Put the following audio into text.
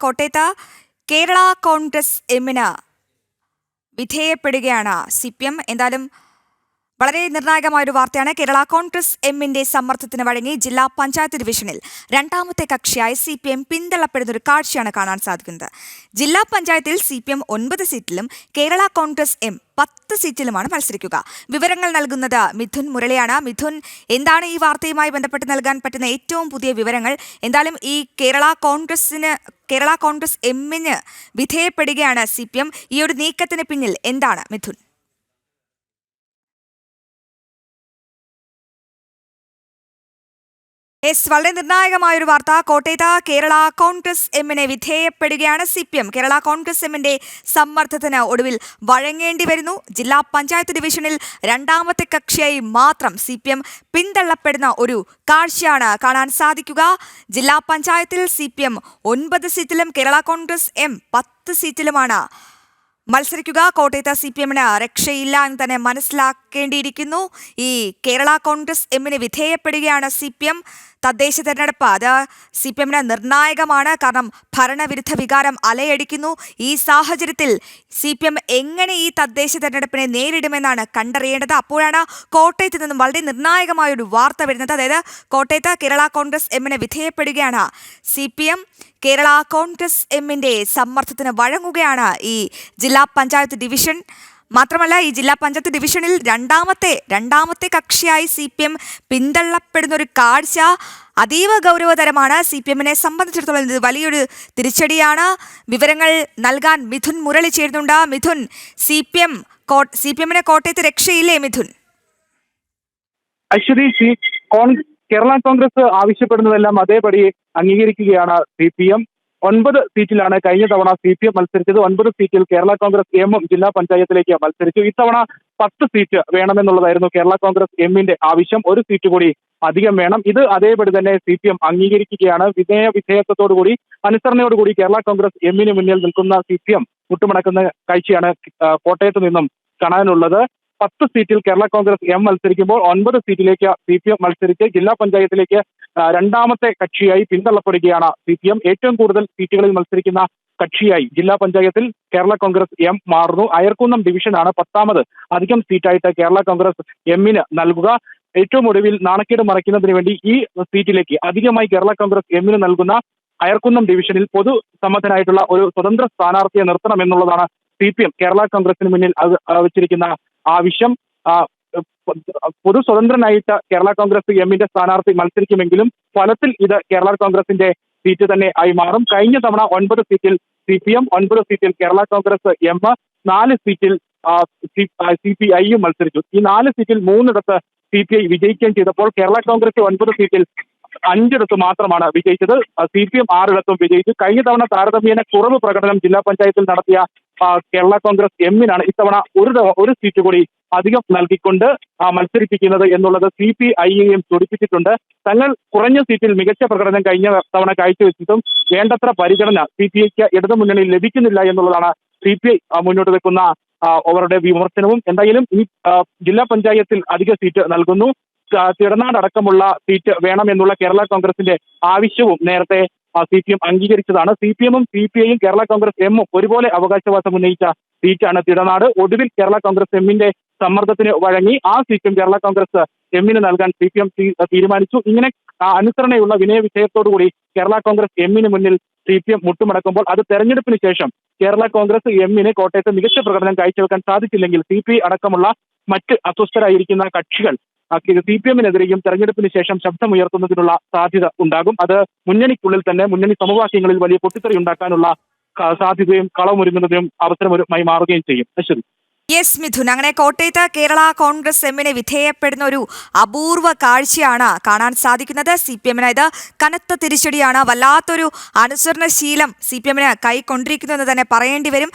കോട്ടയത്ത് കേരള കോൺഗ്രസ് എമ്മിന് വിധേയപ്പെടുകയാണ് സി പി എം. എന്തായാലും വളരെ നിർണായകമായ ഒരു വാർത്തയാണ് കേരള കോൺഗ്രസ് എമ്മിന്റെ സമ്മർദ്ദത്തിന് വഴങ്ങി ജില്ലാ പഞ്ചായത്ത് ഡിവിഷനിൽ രണ്ടാമത്തെ കക്ഷിയായ സി പി എം പിന്തള്ളപ്പെടുന്ന ഒരു കാഴ്ചയാണ് കാണാൻ സാധിക്കുന്നത്. ജില്ലാ പഞ്ചായത്തിൽ സി പി എം ഒൻപത് സീറ്റിലും കേരള കോൺഗ്രസ് എം പത്ത് സീറ്റിലുമാണ് മത്സരിക്കുക. വിവരങ്ങൾ നൽകുന്നത് മിഥുൻ മുരളിയാണ്. മിഥുൻ എന്താണ് ഈ വാർത്തയുമായി ബന്ധപ്പെട്ട് നൽകാൻ പറ്റുന്ന ഏറ്റവും പുതിയ വിവരങ്ങൾ? എന്തായാലും ഈ കേരള കോൺഗ്രസിന് കേരള കോൺഗ്രസ് എമ്മിന് വിധേയപ്പെടുകയാണ് സി പി എം ഈ ഒരു നീക്കത്തിന് പിന്നിൽ എന്താണ് മിഥുൻ? എസ് വളരെ നിർണായകമായ ഒരു വാർത്ത. കോട്ടയത്ത് കേരള കോൺഗ്രസ് എമ്മിനെ വിധേയപ്പെടുകയാണ് C P M Kerala Congress എമ്മിന്റെ സമ്മർദ്ദത്തിന് ഒടുവിൽ വഴങ്ങേണ്ടി വരുന്നു. ജില്ലാ പഞ്ചായത്ത് ഡിവിഷനിൽ രണ്ടാമത്തെ കക്ഷിയായി മാത്രം സി പി എം പിന്തള്ളപ്പെടുന്ന ഒരു കാഴ്ചയാണ് കാണാൻ സാധിക്കുക. ജില്ലാ പഞ്ചായത്തിൽ സി പി എം ഒൻപത് സീറ്റിലും കേരള കോൺഗ്രസ് എം പത്ത് സീറ്റിലുമാണ് മത്സരിക്കുക. കോട്ടയത്ത് സി പി എമ്മിന് രക്ഷയില്ല എന്ന് തന്നെ മനസ്സിലാക്കേണ്ടിയിരിക്കുന്നു ഈ കേരള കോൺഗ്രസ് എമ്മിന് വിധേയപ്പെടുകയാണ് സി പി എം തദ്ദേശ തെരഞ്ഞെടുപ്പ് അത് സി പി എമ്മിന് നിർണായകമാണ്. കാരണം ഭരണവിരുദ്ധ വികാരം അലയടിക്കുന്നു. ഈ സാഹചര്യത്തിൽ സി പി എം എങ്ങനെ ഈ തദ്ദേശ തെരഞ്ഞെടുപ്പിനെ നേരിടുമെന്നാണ് കണ്ടറിയേണ്ടത്. അപ്പോഴാണ് കോട്ടയത്ത് നിന്നും വളരെ നിർണായകമായ ഒരു വാർത്ത വരുന്നത്. അതായത് കോട്ടയത്ത് കേരള കോൺഗ്രസ് എമ്മിന് വിധേയപ്പെടുകയാണ്. C P M Kerala Congress എമ്മിന്റെ സമ്മർദ്ദത്തിന് വഴങ്ങുകയാണ് ഈ ജില്ലാ പഞ്ചായത്ത് ഡിവിഷൻ. മാത്രമല്ല ഈ ജില്ലാ പഞ്ചായത്ത് ഡിവിഷനിൽ രണ്ടാമത്തെ രണ്ടാമത്തെ കക്ഷിയായി സി പി എം പിന്തള്ളപ്പെടുന്ന ഒരു കാഴ്ച അതീവ ഗൗരവതരമാണ്. സി പി എമ്മിനെ സംബന്ധിച്ചിടത്തോളം ഇത് വലിയൊരു തിരിച്ചടിയാണ്. വിവരങ്ങൾ നൽകാൻ മിഥുൻ മുരളി ചേരുന്നുണ്ട്. Mithun C P M C P എമ്മിനെ കോട്ടയത്ത് രക്ഷയില്ലേ മിഥുൻ? കേരള കോൺഗ്രസ് ആവശ്യപ്പെടുന്നതെല്ലാം അതേപടി അംഗീകരിക്കുകയാണ് സി പി എം. ഒൻപത് സീറ്റിലാണ് കഴിഞ്ഞ തവണ സി പി എം മത്സരിച്ചത്. ഒൻപത് സീറ്റിൽ കേരള കോൺഗ്രസ് എമ്മും ജില്ലാ പഞ്ചായത്തിലേക്ക് മത്സരിച്ചു. ഇത്തവണ പത്ത് സീറ്റ് വേണമെന്നുള്ളതായിരുന്നു കേരള കോൺഗ്രസ് എമ്മിന്റെ ആവശ്യം. ഒരു സീറ്റ് കൂടി അധികം വേണം. ഇത് അതേപടി തന്നെ സി പി എം അംഗീകരിക്കുകയാണ്. വിധേയ വിധേയത്വത്തോടുകൂടി അനുസരണയോടുകൂടി കേരള കോൺഗ്രസ് എമ്മിന് മുന്നിൽ നിൽക്കുന്ന സി പി എം മുട്ടുമടക്കുന്ന കാഴ്ചയാണ് കോട്ടയത്ത് നിന്നും കാണാനുള്ളത്. പത്ത് സീറ്റിൽ കേരള കോൺഗ്രസ് എം മത്സരിക്കുമ്പോൾ ഒൻപത് സീറ്റിലേക്ക് സി പി എം മത്സരിച്ച് ജില്ലാ പഞ്ചായത്തിലേക്ക് രണ്ടാമത്തെ കക്ഷിയായി പിന്തള്ളപ്പെടുകയാണ് സി പി എം. ഏറ്റവും കൂടുതൽ സീറ്റുകളിൽ മത്സരിക്കുന്ന കക്ഷിയായി ജില്ലാ പഞ്ചായത്തിൽ കേരള കോൺഗ്രസ് എം മാറുന്നു. അയർക്കുന്നം ഡിവിഷനാണ് പത്താമത് അധികം സീറ്റായിട്ട് കേരള കോൺഗ്രസ് എമ്മിന് നൽകുക. ഏറ്റവും ഒടുവിൽ നാണക്കേട് മറയ്ക്കുന്നതിന് വേണ്ടി ഈ സീറ്റിലേക്ക് അധികമായി കേരള കോൺഗ്രസ് എമ്മിന് നൽകുന്ന അയർക്കുന്നം ഡിവിഷനിൽ പൊതു സമ്മതനായിട്ടുള്ള ഒരു സ്വതന്ത്ര സ്ഥാനാർത്ഥിയെ നിർത്തണം എന്നുള്ളതാണ് സി പി എം. കേരള കോൺഗ്രസിന് മുന്നിൽ അത് വെച്ചിരിക്കുന്ന ആവശ്യം. പൊതു സ്വതന്ത്രനായിട്ട് കേരള കോൺഗ്രസ് എമ്മിന്റെ സ്ഥാനാർത്ഥി മത്സരിക്കുമെങ്കിലും ഫലത്തിൽ ഇത് കേരള കോൺഗ്രസിന്റെ സീറ്റ് തന്നെ ആയി മാറും. കഴിഞ്ഞ തവണ ഒൻപത് സീറ്റിൽ സി പി എം ഒൻപത് സീറ്റിൽ കേരള കോൺഗ്രസ് എം നാല് സീറ്റിൽ സി പി ഐയും മത്സരിച്ചു. ഈ നാല് സീറ്റിൽ മൂന്നിടത്ത് സി പി ഐ വിജയിക്കുകയും ചെയ്തപ്പോൾ കേരള കോൺഗ്രസ് ഒൻപത് സീറ്റിൽ അഞ്ചിടത്ത് മാത്രമാണ് വിജയിച്ചത്. സി പി എം ആറിടത്തും വിജയിച്ചു. കഴിഞ്ഞ തവണ താരതമ്യേന കുറവ് പ്രകടനം ജില്ലാ പഞ്ചായത്തിൽ നടത്തിയ കേരള കോൺഗ്രസ് എമ്മിനാണ് ഇത്തവണ ഒരു ഒരു സീറ്റ് കൂടി അധികം നൽകിക്കൊണ്ട് മത്സരിപ്പിക്കുന്നത് എന്നുള്ളത് സി പി ഐയെയും സൂചിപ്പിച്ചിട്ടുണ്ട് തങ്ങൾ കുറഞ്ഞ സീറ്റിൽ മികച്ച പ്രകടനം കഴിഞ്ഞ തവണ കാഴ്ചവെച്ചിട്ടും വേണ്ടത്ര പരിഗണന സി പി ഐക്ക് ഇടതുമുന്നണിയിൽ ലഭിക്കുന്നില്ല എന്നുള്ളതാണ് സി പി ഐ മുന്നോട്ട് വെക്കുന്ന അവരുടെ വിമർശനവും. എന്തായാലും ഈ ജില്ലാ പഞ്ചായത്തിൽ അധിക സീറ്റ് നൽകുന്നു. തിടനാടക്കമുള്ള സീറ്റ് വേണമെന്നുള്ള കേരള കോൺഗ്രസിന്റെ ആവശ്യവും നേരത്തെ സി പി എം അംഗീകരിച്ചതാണ്. സി പി എമ്മും സി പി ഐയും കേരള കോൺഗ്രസ് എമ്മും ഒരുപോലെ അവകാശവാദം ഉന്നയിച്ച സീറ്റാണ് തിടനാട്. ഒടുവിൽ കേരള കോൺഗ്രസ് എമ്മിന്റെ സമ്മർദ്ദത്തിന് വഴങ്ങി ആ സീറ്റും കേരള കോൺഗ്രസ് എമ്മിന് നൽകാൻ സി പി എം തീരുമാനിച്ചു. ഇങ്ങനെ അനുസരണയുള്ള വിനയ വിഷയത്തോടുകൂടി കേരള കോൺഗ്രസ് എമ്മിന് മുന്നിൽ സി പി എം മുട്ടുമടക്കുമ്പോൾ അത് തെരഞ്ഞെടുപ്പിന് ശേഷം കേരള കോൺഗ്രസ് എമ്മിന് കോട്ടയത്ത് മികച്ച പ്രകടനം കാഴ്ചവെക്കാൻ സാധിച്ചില്ലെങ്കിൽ സി പി ഐ അടക്കമുള്ള മറ്റ് അസ്വസ്ഥരായിരിക്കുന്ന കക്ഷികൾ സി പി എമ്മിനെതിരെയും തെരഞ്ഞെടുപ്പിന് ശേഷം ശബ്ദമുയർത്തുന്നതിനുള്ള സാധ്യത ഉണ്ടാകും. അത് മുന്നണിക്കുള്ളിൽ തന്നെ മുന്നണി സമവാക്യങ്ങളിൽ വലിയ പൊട്ടിത്തെറി ഉണ്ടാക്കാനുള്ള സാധ്യതയും കളമൊരുങ്ങുന്നതിനും അവസരമായി മാറുകയും ചെയ്യും. അശ്വതി. യെസ് മിഥുൻ. അങ്ങനെ കോട്ടയത്ത് കേരള കോൺഗ്രസ് എമ്മിനെ വിധേയപ്പെടുന്ന ഒരു അപൂർവ കാഴ്ചയാണ് കാണാൻ സാധിക്കുന്നത് സി പി എമ്മിന് ഇത് കനത്ത തിരിച്ചടിയാണ് വല്ലാത്തൊരു അനുസരണശീലം സി പി എമ്മിന് കൈക്കൊണ്ടിരിക്കുന്നു എന്ന് തന്നെ പറയേണ്ടി വരും.